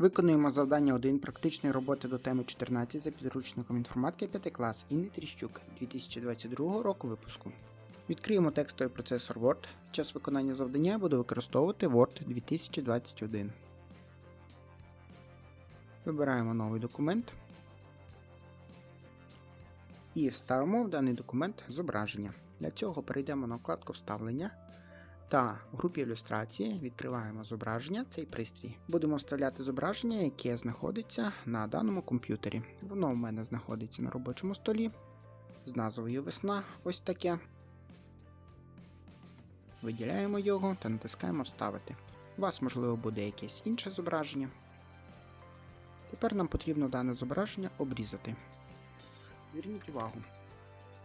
Виконуємо завдання 1 практичної роботи до теми 14 за підручником інформатики 5 клас Інни Тріщук 2022 року випуску. Відкриємо текстовий процесор Word. Під час виконання завдання я буду використовувати Word 2021. Вибираємо новий документ і вставимо в даний документ зображення. Для цього перейдемо на вкладку Вставлення та в групі ілюстрації відкриваємо зображення, цей пристрій. Будемо вставляти зображення, яке знаходиться на даному комп'ютері. Воно в мене знаходиться на робочому столі з назвою Весна. Ось таке. Виділяємо його та натискаємо Вставити. У вас, можливо, буде якесь інше зображення. Тепер нам потрібно дане зображення обрізати. Зверніть увагу,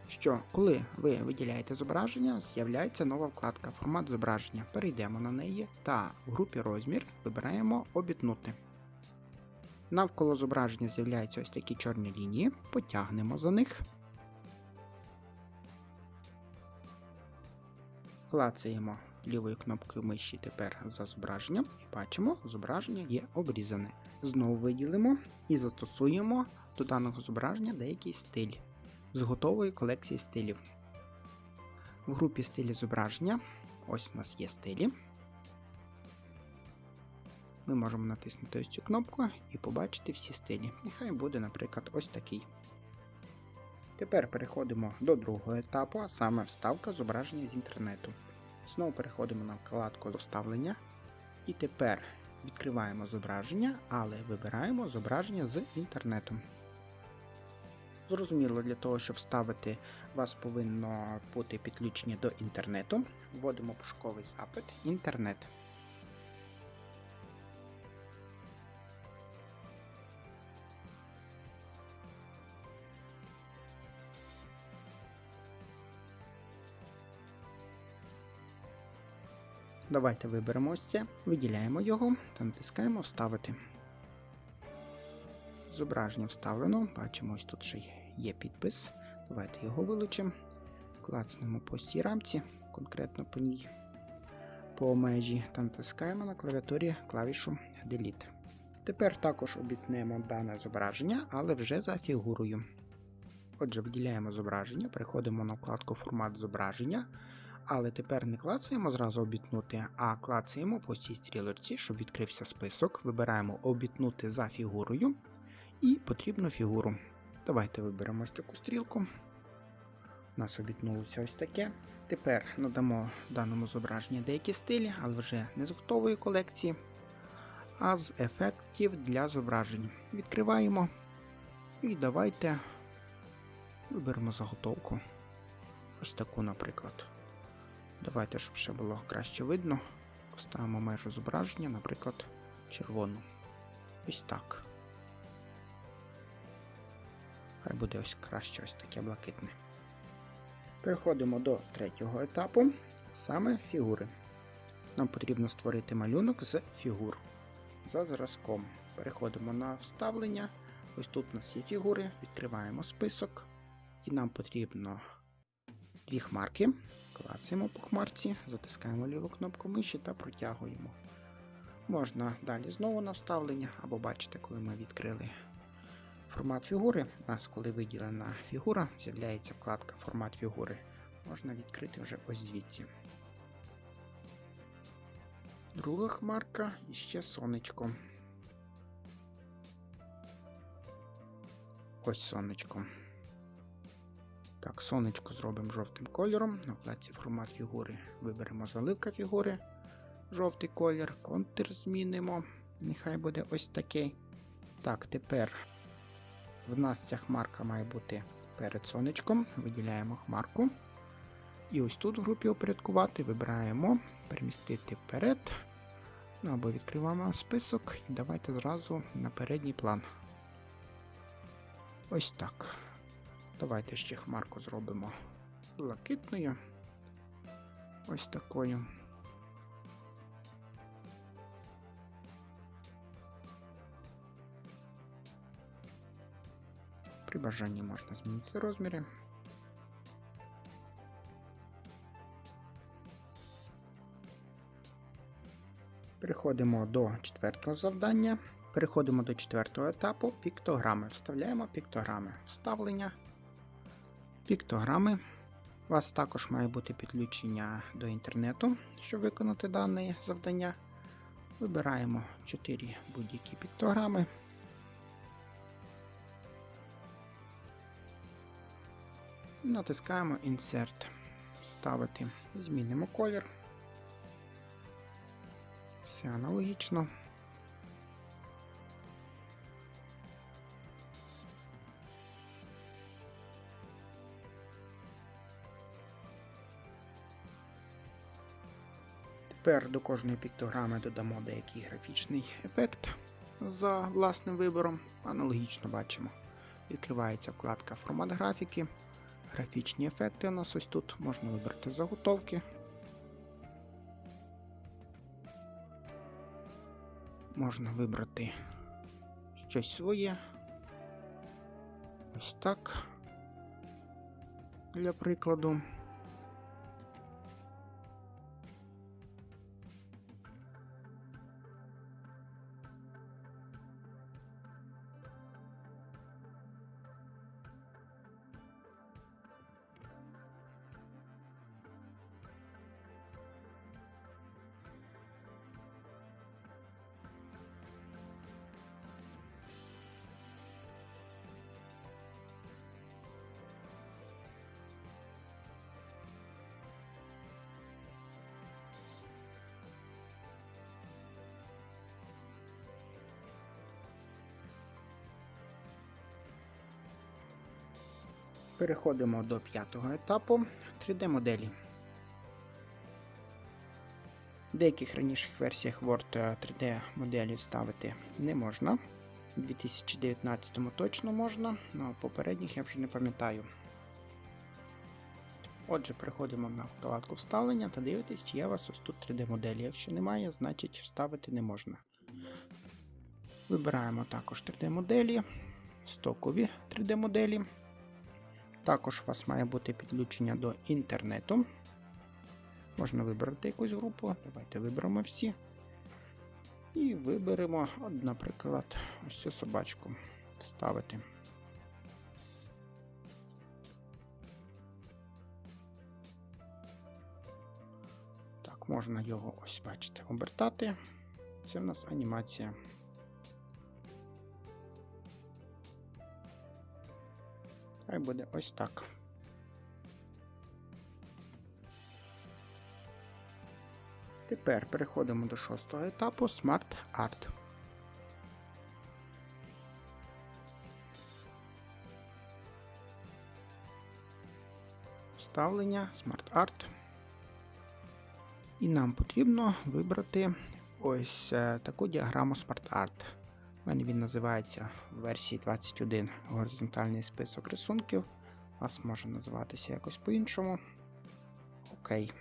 що коли ви виділяєте зображення, з'являється нова вкладка Формат зображення. Перейдемо на неї та в групі Розмір вибираємо Обітнути. Навколо зображення з'являються ось такі чорні лінії, потягнемо за них. Клацаємо лівою кнопкою миші тепер за зображенням і бачимо, зображення є обрізане. Знову виділимо і застосуємо до даного зображення деякий стиль з готової колекції стилів. В групі стилі зображення ось у нас є стилі. Ми можемо натиснути ось цю кнопку і побачити всі стилі. Нехай буде, наприклад, ось такий. Тепер переходимо до другого етапу, а саме вставка зображення з інтернету. Знову переходимо на вкладку вставлення. І тепер відкриваємо зображення, але вибираємо зображення з інтернету. Зрозуміло, для того, щоб вставити, у вас повинно бути підключення до інтернету. Вводимо пошуковий запит інтернет. Давайте виберемо ось це, виділяємо його та натискаємо Вставити. Зображення вставлено, бачимо, ось тут ще є підпис. Давайте його вилучимо. Клацнемо по цій рамці, конкретно по ній, по межі та натискаємо на клавіатурі клавішу Delete. Тепер також обітнемо дане зображення, але вже за фігурою. Отже, виділяємо зображення, переходимо на вкладку Формат зображення. Але тепер не клацаємо зразу обітнути, а клацаємо по цій стрілочці, щоб відкрився список. Вибираємо обітнути за фігурою і потрібну фігуру. Давайте виберемо ось таку стрілку. У нас обітнулося ось таке. Тепер надамо даному зображенню деякі стилі, але вже не з готової колекції, а з ефектів для зображень. Відкриваємо і давайте виберемо заготовку. Ось таку, наприклад. Давайте, щоб ще було краще видно, поставимо межу зображення, наприклад, червону. Ось так. Хай буде ось краще ось таке блакитне. Переходимо до третього етапу, саме фігури. Нам потрібно створити малюнок з фігур. За зразком. Переходимо на вставлення. Ось тут у нас є фігури, відкриваємо список. І нам потрібно дві хмарки. Клацаємо по хмарці, затискаємо ліву кнопку миші та протягуємо. Можна далі знову на вставлення, або бачите, коли ми відкрили формат фігури. У нас, коли виділена фігура, з'являється вкладка Формат фігури. Можна відкрити вже ось звідси. Друга хмарка і ще сонечко. Ось сонечко. Так, сонечко зробимо жовтим кольором. На вкладці формат фігури виберемо заливка фігури. Жовтий колір, контур змінимо. Нехай буде ось такий. Так, тепер в нас ця хмарка має бути перед сонечком. Виділяємо хмарку. І ось тут в групі опорядкувати вибираємо перемістити вперед. Ну або відкриваємо список і давайте зразу на передній план. Ось так. Давайте ще хмарку зробимо блакитною. Ось такою. При бажанні можна змінити розміри. Переходимо до четвертого завдання. Переходимо до четвертого етапу піктограми. Вставляємо піктограми. Вставлення. Піктограми. У вас також має бути підключення до інтернету, щоб виконати дане завдання. Вибираємо 4 будь-які піктограми. Натискаємо Insert. Вставити. Змінимо колір. Все аналогічно. Тепер до кожної піктограми додамо деякий графічний ефект за власним вибором. Аналогічно бачимо. Відкривається вкладка Формат графіки. Графічні ефекти у нас ось тут. Можна вибрати заготовки. Можна вибрати щось своє. Ось так. Для прикладу. Переходимо до п'ятого етапу 3D-моделі. В деяких раніших версіях Word 3D-моделі вставити не можна. У 2019 точно можна, але попередніх я вже не пам'ятаю. Отже, переходимо на вкладку вставлення та дивитесь, чи є у вас ось тут 3D-моделі. Якщо немає, значить вставити не можна. Вибираємо також 3D-моделі, стокові 3D-моделі. Також у вас має бути підключення до інтернету. Можна вибрати якусь групу. Давайте виберемо всі. І виберемо, от, наприклад, ось цю собачку вставити. Так, можна його ось бачите, обертати. Це в нас анімація. Хай буде ось так. Тепер переходимо до шостого етапу Smart Art. Вставлення Smart Art. І нам потрібно вибрати ось е, таку діаграму Smart Art. У мене він називається в версії 21 горизонтальний список рисунків. Вас може називатися якось по-іншому. Окей.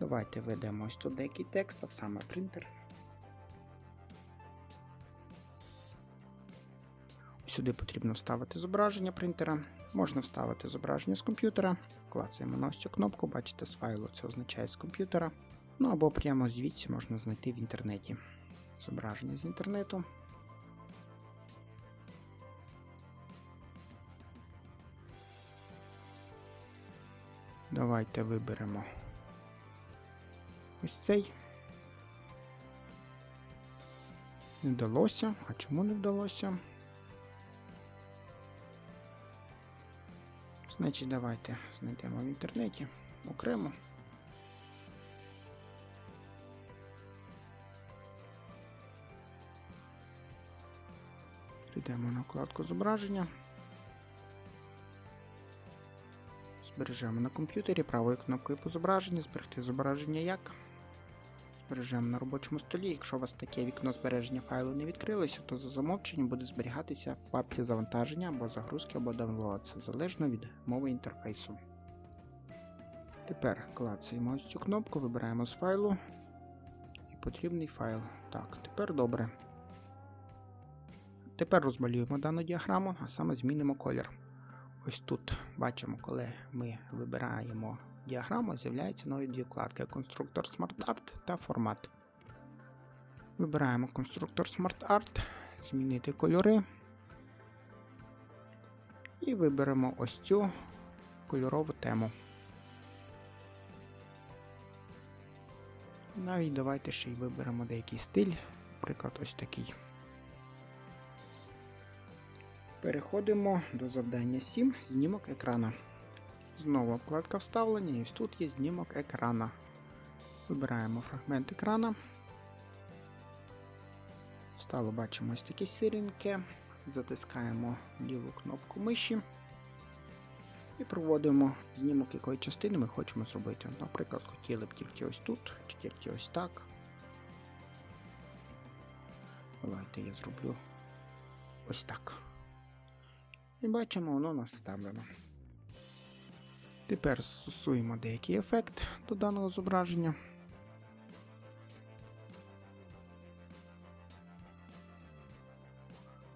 Давайте введемо ось тут деякий текст, а саме принтер. Сюди потрібно вставити зображення принтера. Можна вставити зображення з комп'ютера. Клацаємо на ось цю кнопку, бачите, з файлу це означає з комп'ютера. Ну або прямо звідси можна знайти в інтернеті зображення з інтернету. Давайте виберемо ось цей. Не вдалося. А чому не вдалося? Значить, давайте знайдемо в інтернеті окремо. Йдемо на вкладку зображення. Збережемо на комп'ютері правою кнопкою по зображенню, зберегти зображення як. Збережемо на робочому столі. Якщо у вас таке вікно збереження файлу не відкрилося, то за замовченням буде зберігатися в папці завантаження або загрузки, або download. Це залежно від мови інтерфейсу. Тепер клацаємо ось цю кнопку, вибираємо з файлу і потрібний файл. Так, тепер добре. Тепер розмалюємо дану діаграму, а саме змінимо колір. Ось тут бачимо, коли ми вибираємо діаграму, з'являються нові дві вкладки: конструктор SmartArt та формат. Вибираємо конструктор Smart Art, змінити кольори. І виберемо ось цю кольорову тему. Навіть давайте ще й виберемо деякий стиль, наприклад, ось такий. Переходимо до завдання 7 знімок екрана. Знову вкладка вставлення, і ось тут є знімок екрана. Вибираємо фрагмент екрана. Стало бачимо ось такі сирінки. Затискаємо ліву кнопку миші і проводимо знімок якої частини ми хочемо зробити. Наприклад, хотіли б тільки ось тут, чи тільки ось так. Давайте я зроблю ось так. І бачимо, воно наставлено. Тепер застосуємо деякий ефект до даного зображення.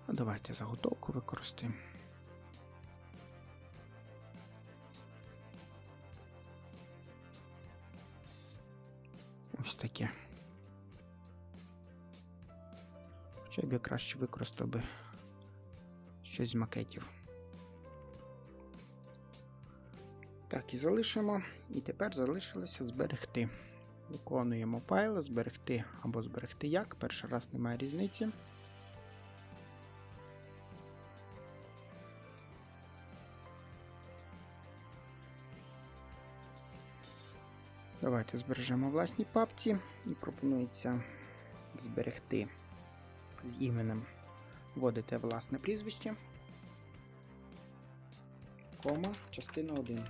А давайте заготовку використаємо. Ось таке. Хоча б я краще використав би щось з макетів. Так, і залишимо. І тепер залишилося зберегти. Виконуємо файл, зберегти або зберегти як. Перший раз немає різниці. Давайте збережемо власній папці і пропонується зберегти з іменем. Вводите власне прізвище. Кома, частина 1.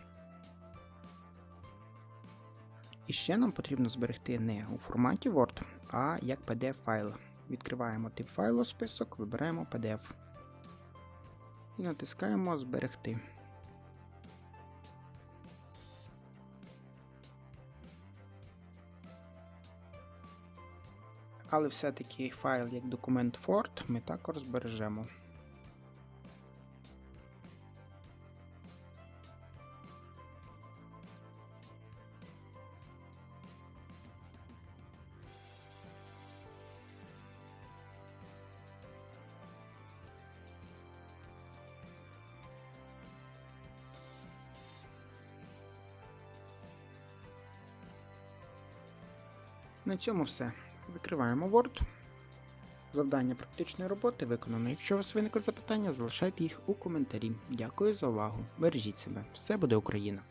І ще нам потрібно зберегти не у форматі Word, а як PDF файл. Відкриваємо тип файлу список, вибираємо PDF. І натискаємо Зберегти. Але все-таки файл як документ Word ми також збережемо. На цьому все. Закриваємо Word. Завдання практичної роботи виконано. Якщо у вас виникли запитання, залишайте їх у коментарі. Дякую за увагу. Бережіть себе. Все буде Україна!